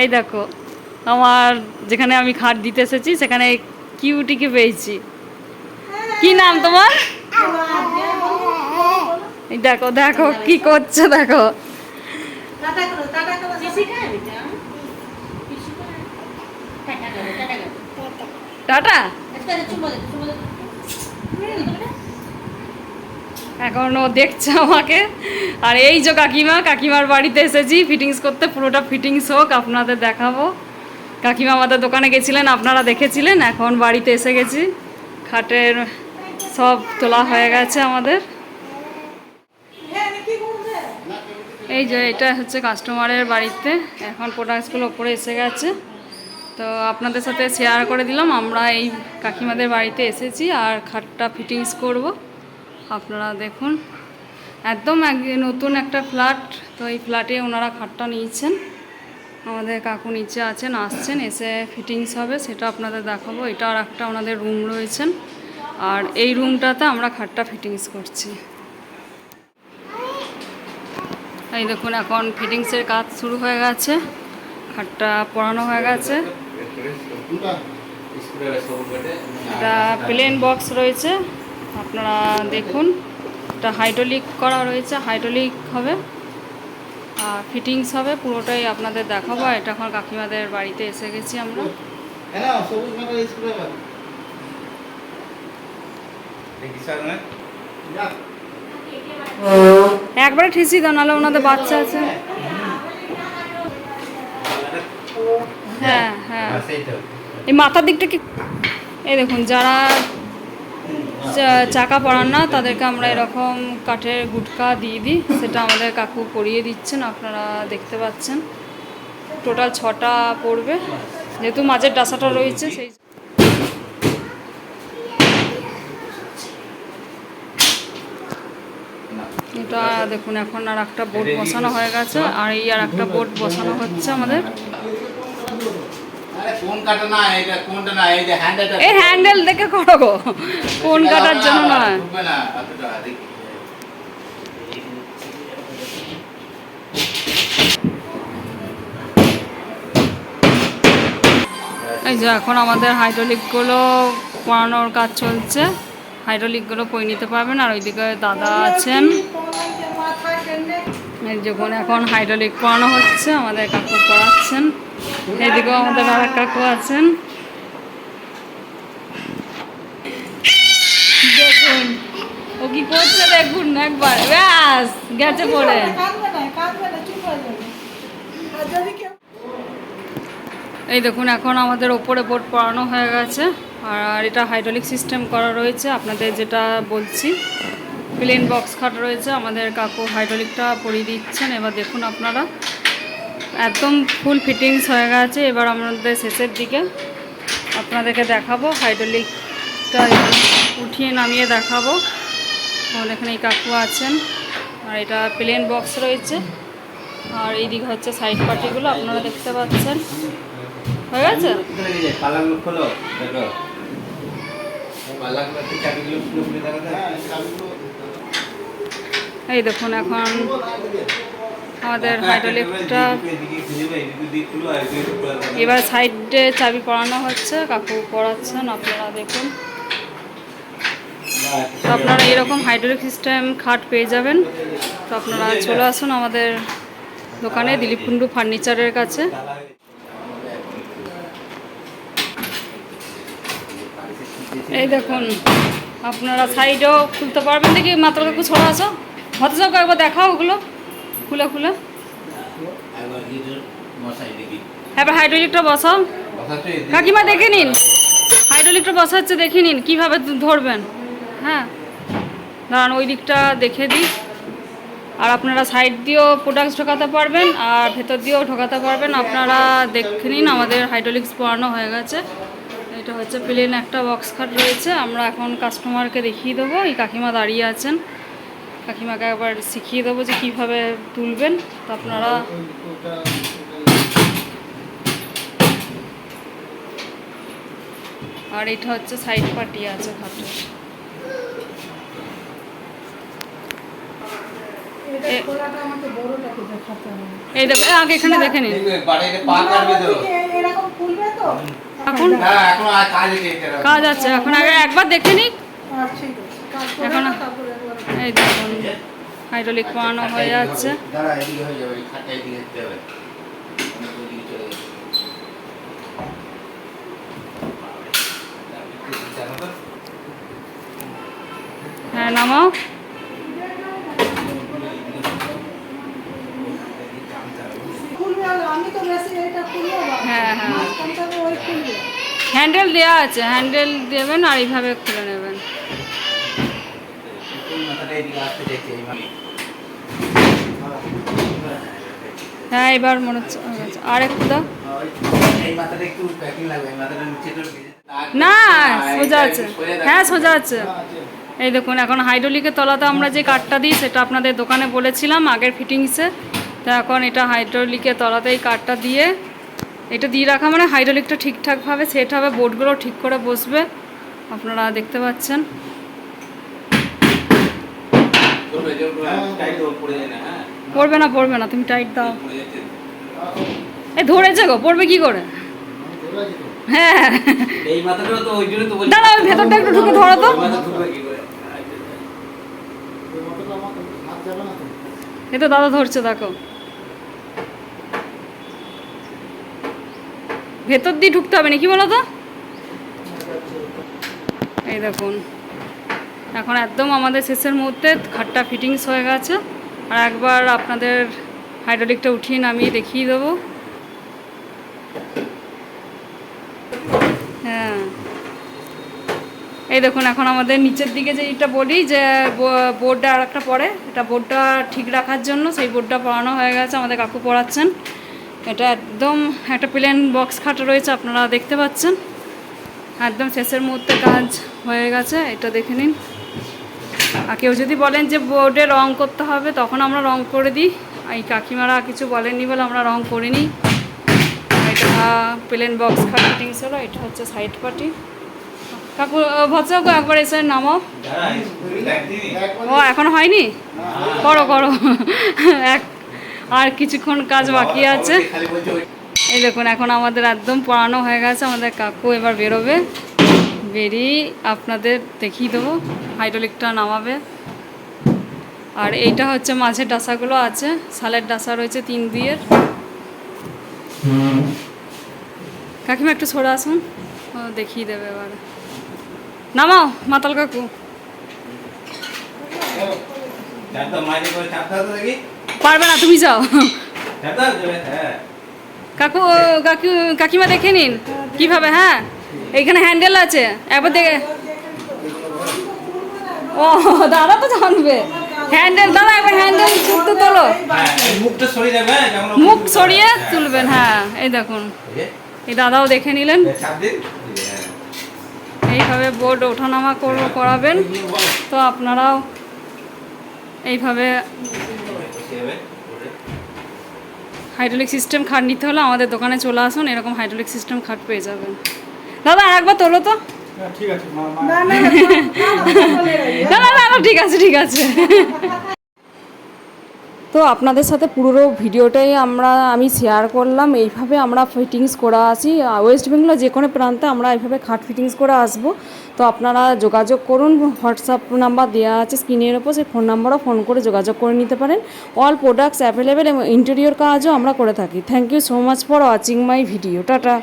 এই দেখো, আমার যেখানে আমি খাট দিতে এসেছি, সেখানে কিউটিকে পেয়েছি। কি নাম তোমার? দেখো দেখো কি করছে, দেখো। টাটা করো টাটা করো টাটা একটা চুমো দে চুমো দে এখন ও দেখছে আমাকে। আর এই যে কাকিমা, কাকিমার বাড়িতে এসেছি ফিটিংস করতে, পুরোটা ফিটিংস হোক, আপনাদের দেখাবো। কাকিমা আমাদের দোকানে গেছিলেন, আপনারা দেখেছিলেন, এখন বাড়িতে এসে গেছি। খাটের সব তোলা হয়ে গেছে আমাদের। এই যে এটা হচ্ছে কাস্টমারের বাড়িতে, এখন প্রোডাক্টসগুলো ওপরে এসে গেছে। তো আপনাদের সাথে শেয়ার করে দিলাম, আমরা এই কাকিমাদের বাড়িতে এসেছি আর খাটটা ফিটিংস করব। আপনারা দেখুন একদম এক নতুন একটা ফ্ল্যাট। তো এই ফ্ল্যাটে ওনারা খাটটা নিয়েছেন। আমাদের কাকু নিচে আছেন আসছেন এসে ফিটিংস হবে সেটা আপনাদের দেখাবো। এটা আর একটা ওনাদের রুম রয়েছেন। আর এই রুমটাতে আমরা খাটটা ফিটিংস করছি। এই দেখুন এখন ফিটিংসের কাজ শুরু হয়ে গেছে। খাটটা পড়ানো হয়ে গেছে। এটা প্লেন বক্স রয়েছে। আপনারা দেখুন এটা হাইড্রোলিক করা রয়েছে হাইড্রোলিক হবে। আর ফিটিংস হবে পুরোটাই আপনাদের দেখাবো। এটা এখন কাকিমাদের বাড়িতে এসে গেছি আমরা। একবারে ঠিসি দাও নাহলে ওনাদের বাচ্চা আছে। হ্যাঁ। হ্যাঁ এই মাথার দিকটা কি? এই দেখুন যারা চাকা পড়ান না, তাদেরকে আমরা এরকম কাঠের গুটকা দিয়ে দিই, সেটা আমাদের কাকু পরিয়ে দিচ্ছেন, আপনারা দেখতে পাচ্ছেন। টোটাল ছটা পড়বে, যেহেতু মাঝের ডাসাটা রয়েছে, সেই এটা দেখুন, এখন আর একটা বোর্ড বসানো হয়ে গেছে, আর এই আর একটা বোর্ড বসানো হচ্ছে আমাদের কোন কাটা না এটা কোনটা না এই হ্যান্ডেল দেখে করো। গো কোন কাটার জন্য নয় এই যে এখন আমাদের হাইড্রোলিকগুলো পড়ানোর কাজ চলছে। হাইড্রোলিকগুলো পরে নিতে পারবেন? আর ওইদিকে দাদা আছেন। যখন এখন হাইড্রোলিক পড়ানো হচ্ছে আমাদের কাকু পড়াচ্ছেন। এদিকেও আমাদের এক কাকু আছেন। দেখুন, ও কি করছে দেখুন একবার। ব্যাস, গেছে পড়ে। এই দেখুন, এখন আমাদের ওপরে বোর্ড পড়ানো হয়ে গেছে। আর এটা হাইড্রোলিক সিস্টেম করা রয়েছে। আপনাদের যেটা বলছি, প্লেন বক্স খাট রয়েছে। আমাদের কাকু হাইড্রোলিকটা পরিয়ে দিচ্ছেন। এবার দেখুন আপনারা। একদম ফুল ফিটিংস হয়ে গেছে। এবার আমাদের শেষের দিকে আপনাদেরকে দেখাবো। হাইড্রোলিকটা উঠিয়ে নামিয়ে দেখাবো। আমাদের এখানে এই কাকু আছেন। আর এটা প্লেন বক্স রয়েছে। আর এইদিকে হচ্ছে সাইড পার্টিগুলো আপনারা দেখতে পাচ্ছেন। হয়ে গেছে? এই দেখুন, এখন আমাদের হাইড্রোলিকটা এবার সাইডে চাবি পড়ানো হচ্ছে, কাকু পড়াচ্ছেন আপনারা দেখুন। তো আপনারা এরকম হাইড্রোলিক সিস্টেম খাট পেয়ে যাবেন। তো আপনারা চলে আসুন আমাদের দোকানে দিলীপ কুণ্ডু ফার্নিচারের কাছে। এই দেখুন, আপনারা সাইডেও খুলতে পারবেন দেখি, মাত্র কাকু ছড়া আসো হতে যাও একবার দেখাও ওগুলো। খুলে খুলে। এবার হাইড্রোলিকটা বসাও। কাকিমা দেখে নিন। হাইড্রোলিকটা বসাচ্ছে দেখে নিন। কীভাবে ধরবেন? হ্যাঁ। দাঁড়ান ওই দিকটা দেখে দিই। আর আপনারা সাইড দিয়েও প্রোডাক্টস ঢোকাতে পারবেন আর ভেতর দিয়েও ঢোকাতে পারবেন। আপনারা দেখে নিন আমাদের হাইড্রোলিক্স পড়ানো হয়ে গেছে। এটা হচ্ছে প্লেন একটা বক্স খাট রয়েছে। আমরা এখন কাস্টমারকে দেখিয়ে দেবো। এই কাকিমা দাঁড়িয়ে আছেন। কাকিমাকে একবার শিখিয়ে দেবো যে কীভাবে তুলবেন। তো আপনারা আর এটা হচ্ছে সাইড পার্টি আছে হবে এই দেখো আগে এখানে দেখে নিন। এখন? হ্যাঁ কাজ আছে এটা কাজ আছে এখন আগে একবার দেখে নিই এখন- এই দেখুন হাইড্রোলিক পাওয়ানো হয়ে যাচ্ছে। হয়ে? হ্যাঁ নামাও। হ্যাঁ, হ্যাঁ। হ্যান্ডেল দেওয়া আছে হ্যান্ডেল দেবেন আর এইভাবে খুলে নেবেন এই মাথাটা এদিকে আসতে চাইছে এই মানে। হ্যাঁ এবার মনে হচ্ছে। আর একটু না, সোজা আছে। হ্যাঁ সোজা আছে। এই দেখুন, এখন হাইড্রোলিকের তলাতে আমরা যে কাঠটা দিই, সেটা আপনাদের দোকানে বলেছিলাম আগের ফিটিংসে। তো এখন এটা হাইড্রোলিকের তলাতে এই কাঠটা দিয়ে, এটা দিয়ে রাখা মানে হাইড্রোলিকটা ঠিকঠাকভাবে সেট হবে বোর্ডগুলো ঠিক করে বসবে। আপনারা দেখতে পাচ্ছেন করবে, জোর করে, টাইট করে পড়ে যায় না, হ্যাঁ? পড়বে না পড়বে না তুমি টাইট দাও। এই ধরেছে গো পড়বে কি করে? হ্যাঁ। এই মাথাটা তো ওই জন্য তো বলছি- দাঁড়াও, ভেতরটা একটু ঢুকে ধরো তো। এই তো দাদা ধরছে দেখো। ভেতর দিয়ে ঢুকতে হবে না কি বলো তো? এই দেখুন। এখন একদম আমাদের শেষের মুহূর্তে খাটটা ফিটিংস হয়ে গেছে। আর একবার আপনাদের হাইড্রোলিকটা উঠিয়ে নামিয়ে দেখিয়ে দেবো। হ্যাঁ। এই দেখুন, এখন আমাদের নিচের দিকে যে এটা বলি যে বোর্ডটা আর একটা পড়ে, এটা বোর্ডটা ঠিক রাখার জন্য সেই বোর্ডটা পড়ানো হয়ে গেছে, আমাদের কাকু পড়াচ্ছেন। এটা একদম একটা প্লেন বক্স খাটা রয়েছে, আপনারা দেখতে পাচ্ছেন। একদম শেষের মুহূর্তে কাজ হয়ে গেছে, এটা দেখে নিন। আর কেউ যদি বলেন যে বোর্ডে রং করতে হবে, তখন আমরা রং করে দিই। এই কাকিমারা কিছু বলেননি বলে আমরা রং করিনি। এটা প্লেন বক্স খাট ফিটিংস হলো, এটা হচ্ছে সাইড পার্টি কাকু ভদ্রক একবার এসে নামাও? ও, এখন হয়নি? করো করো। এক, আর কিছুক্ষণ কাজ বাকি আছে। এই দেখুন, এখন আমাদের একদম পড়ানো হয়ে গেছে, আমাদের কাকু এবার বেরোবে। বেরিয়ে আপনাদের দেখিয়ে দেবো। হাইড্রোলিকটা নামাবে। আর এইটা হচ্ছে মাছের ডাসাগুলো আছে। সালের ডাসা রয়েছে তিন দিয়ের কাকিমা একটু সরে আসুন। দেখিয়ে দেবে এবার। নামাও মাতাল কাকু। পারবে না তুমি যাও। হ্যাঁ। কাকু কাকু কাকিমা দেখে নিন। কীভাবে? হ্যাঁ। এইখানে হ্যান্ডেল আছে। একবার দেখে। ও দাদা তো জানবে। হ্যান্ডেল দাদা একবার হ্যান্ডেল ছুটতে তোলো। হ্যাঁ, মুখটা সরিয়ে যাবে, মুখ সরিয়ে। তুলবেন হ্যাঁ এই দেখুন। এই দাদাও দেখে নিলেন। হ্যাঁ। এইভাবে বোর্ড ওঠানামা কর- করাবেন। তো আপনারাও এইভাবে হাইড্রোলিক সিস্টেম খাট নিতে হলে আমাদের দোকানে চলে আসুন এরকম হাইড্রোলিক সিস্টেম খাট পেয়ে যাবেন। দাদা আর একবার তোলো তো। না না না, না, ঠিক আছে ঠিক আছে। তো আপনাদের সাথে পুরো ভিডিওটাই আমরা আমি শেয়ার করলাম এইভাবে আমরা ফিটিংস করা আছি ওয়েস্ট বেঙ্গলের যে কোনো প্রান্তে আমরা এইভাবে খাট ফিটিংস করে আসব। তো আপনারা যোগাযোগ করুন হোয়াটসঅ্যাপ নাম্বার দেওয়া আছে স্ক্রিনের ওপর সেই ফোন নাম্বারও ফোন করে যোগাযোগ করে নিতে পারেন। অল প্রোডাক্টস অ্যাভেলেবেল এবং ইন্টেরিয়র কাজও আমরা করে থাকি। Thank you so much for watching my video tata